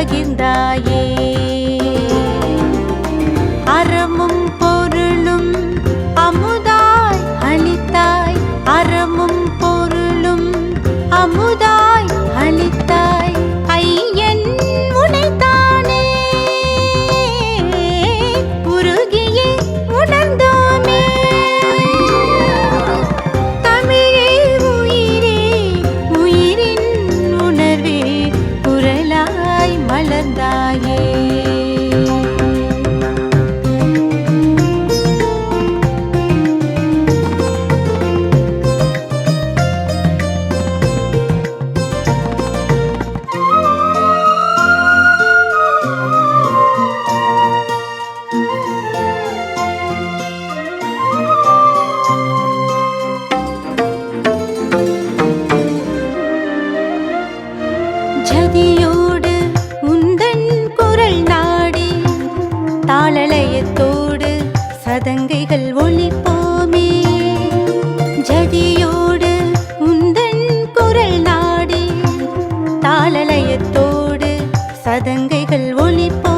பகிர்ந்தாயே அறமும் பொருளும் அமுதாய் அளித்தாய். அறமும் பொருளும் அமுதாய் சதங்கைகள் ஒளிப்போமே ஜதியோடு உந்தன் குரல் நாடி தாளலயத்தோடு சதங்கைகள் ஒளிப்போ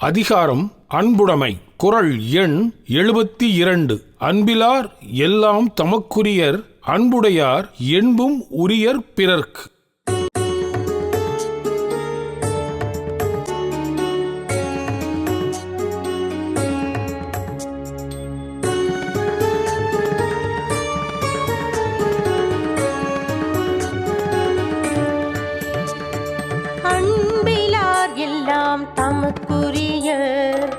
அதிகாரம் அன்புடைமை. குரல் எண் எழுபத்தி இரண்டு அன்பிலார் எல்லாம் தமக்குரியர் அன்புடையார் என்பும் உரியர் பிறர்க்கு. அன்பிலார் எல்லாம் தமக்குரிய அன்புடையார்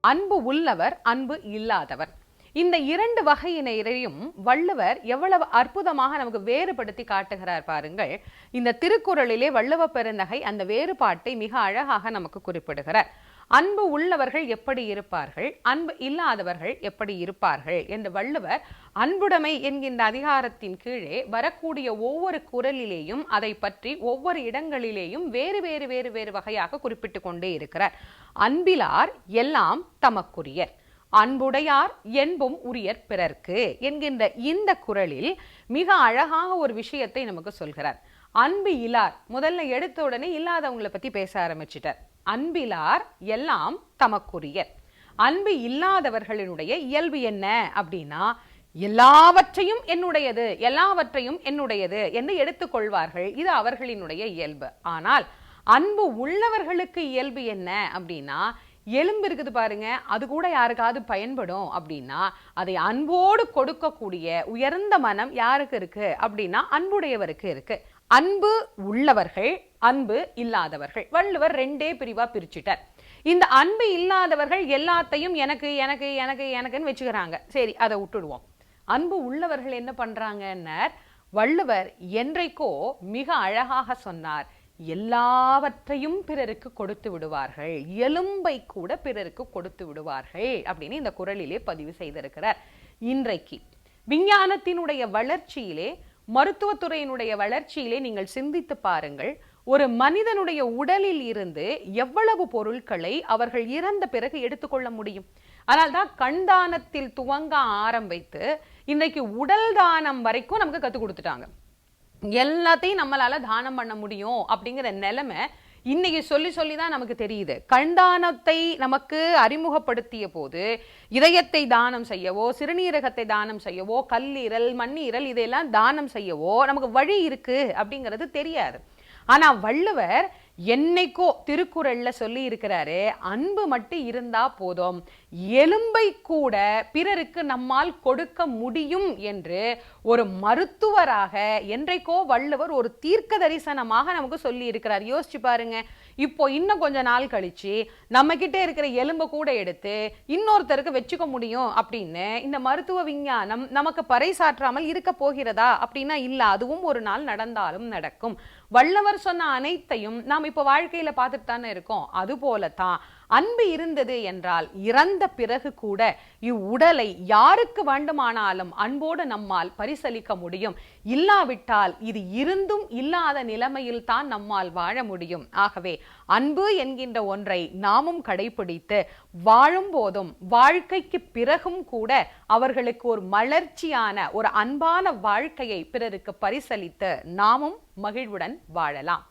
அன்பு உள்ளவர் அன்பு இல்லாதவர். இந்த இரண்டு வகையினரையும் வள்ளுவர் எவ்வளவு அற்புதமாக நமக்கு வேறுபடுத்தி காட்டுகிறார் பாருங்கள். இந்த திருக்குறளிலே வள்ளுவ பெருந்தகை அந்த வேறுபாட்டை மிக அழகாக நமக்கு குறிப்பிடுகிறார். அன்பு உள்ளவர்கள் எப்படி இருப்பார்கள்? அன்பு இல்லாதவர்கள் எப்படி இருப்பார்கள்? என்று வள்ளுவர் அன்புடைமை என்கின்ற அதிகாரத்தின் கீழே வரக்கூடிய ஒவ்வொரு குரலிலேயும் அதை பற்றி ஒவ்வொரு இடங்களிலேயும் வேறு வேறு வேறு வேறு வகையாக குறிப்பிட்டு கொண்டே இருக்கிறார். அன்பிலார் எல்லாம் தமக்குரியர். அன்புடையார் என்பும் உரியர் பிறர்க்கு என்கின்ற இந்த குறளில் மிக அழகாக ஒரு விஷயத்தை நமக்கு சொல்கிறார். அன்பு இலார். முதல்ல எடுத்த உடனே இல்லாதவங்களை பத்தி பேச ஆரம்பிச்சிட்டார். அன்பிலார் எல்லாம் தமக்குரியர். அன்பு இல்லாதவர்களினுடைய இயல்பு என்ன அப்படின்னா எல்லாவற்றையும் என்னுடையது எல்லாவற்றையும் என்னுடையது என்று எடுத்துக்கொள்வார்கள் இது அவர்களினுடைய இயல்பு. ஆனால் அன்பு உள்ளவர்களுக்கு இயல்பு என்ன அப்படின்னா எலும்பு இருக்குது பாருங்க அது கூட யாருக்காவது பயன்படும் அப்படின்னா அதை அன்போடு கொடுக்கக்கூடிய உயர்ந்த மனம் யாருக்கு இருக்கு அப்படின்னா அன்புடையவருக்கு இருக்கு. அன்பு உள்ளவர்கள் அன்பு இல்லாதவர்கள். வள்ளுவர் ரெண்டே பிரிவா பிரிச்சுட்டார். இந்த அன்பு இல்லாதவர்கள் எல்லாத்தையும் எனக்கு எனக்கு எனக்கு எனக்குன்னு வச்சுக்கிறாங்க. சரி அதை விட்டுடுவோம். அன்பு உள்ளவர்கள் என்ன பண்றாங்கன்னர் வள்ளுவர் என்றைக்கோ மிக அழகாக சொன்னார் எல்லாவற்றையும் பிறருக்கு கொடுத்து விடுவார்கள். எலும்பை கூட பிறருக்கு கொடுத்து விடுவார்கள் அப்படின்னு இந்த குரலிலே பதிவு செய்திருக்கிறார். இன்றைக்கு விஞ்ஞானத்தினுடைய வளர்ச்சியிலே மருத்துவத்துறையினுடைய வளர்ச்சியிலே நீங்கள் சிந்தித்து பாருங்கள் ஒரு மனிதனுடைய உடலில் இருந்து எவ்வளவு பொருட்களை அவர்கள் இறந்த பிறகு எடுத்துக்கொள்ள முடியும்? அதனால்தான் கண் தானத்தில் துவங்க ஆரம்பித்து இன்றைக்கு உடல் தானம் வரைக்கும் நமக்கு கற்றுக் கொடுத்துட்டாங்க. எல்லாத்தையும் நம்மளால தானம் பண்ண முடியும் அப்படிங்கிற நிலைமை இன்னைக்கு சொல்லி சொல்லி தான் நமக்கு தெரியுது. கண்தானத்தை நமக்கு அறிமுகப்படுத்திய போது இதயத்தை தானம் செய்யவோ சிறுநீரகத்தை தானம் செய்யவோ கல்லீரல் மண்ணீரல் இதையெல்லாம் தானம் செய்யவோ நமக்கு வழி இருக்கு அப்படிங்கிறது தெரியாது. ஆனா வள்ளுவர் என்னைக்கோ திருக்குறள்ல சொல்லி இருக்கிறாரு அன்பு மட்டும் இருந்தா போதும். எலும்பை கூட பிறருக்கு நம்மால் கொடுக்க முடியும் என்று ஒரு மருத்துவராக என்றைக்கோ வள்ளுவர் ஒரு தீர்க்க தரிசனமாக நமக்கு சொல்லி இருக்கிறார் யோசிச்சு பாருங்க. இப்போ இன்னும் கொஞ்ச நாள் கழிச்சு நம்ம கிட்ட இருக்கிற எலும்பை கூட எடுத்து இன்னொருத்தருக்கு வச்சுக்க முடியும் அப்படின்னு இந்த மருத்துவ விஞ்ஞானம் நமக்கு பறைசாற்றாமல் இருக்க போகிறதா அப்படின்னா இல்லை அதுவும் ஒரு நாள் நடந்தாலும் நடக்கும். வள்ளுவர் சொன்ன அனைத்தையும் நாம் இப்போ வாழ்க்கையில பார்த்துட்டு தானே இருக்கோம். அது போல தான் அன்பு இருந்தது என்றால் இறந்த பிறகு கூட இவ்வுடலை யாருக்கு வேண்டுமானாலும் அன்போடு நம்மால் பரிசலிக்க முடியும். இல்லாவிட்டால் இது இருந்தும் இல்லாத நிலைமையில் தான் நம்மால் வாழ முடியும். ஆகவே அன்பு என்கின்ற ஒன்றை நாமும் கடைபிடித்து வாழும் போதும் வாழ்க்கைக்கு பிறகும் கூட அவர்களுக்கு ஒரு மலர்ச்சியான ஒரு அன்பான வாழ்க்கையை பிறருக்கு பரிசலித்து நாமும் மகிழ்வுடன் வாழலாம்.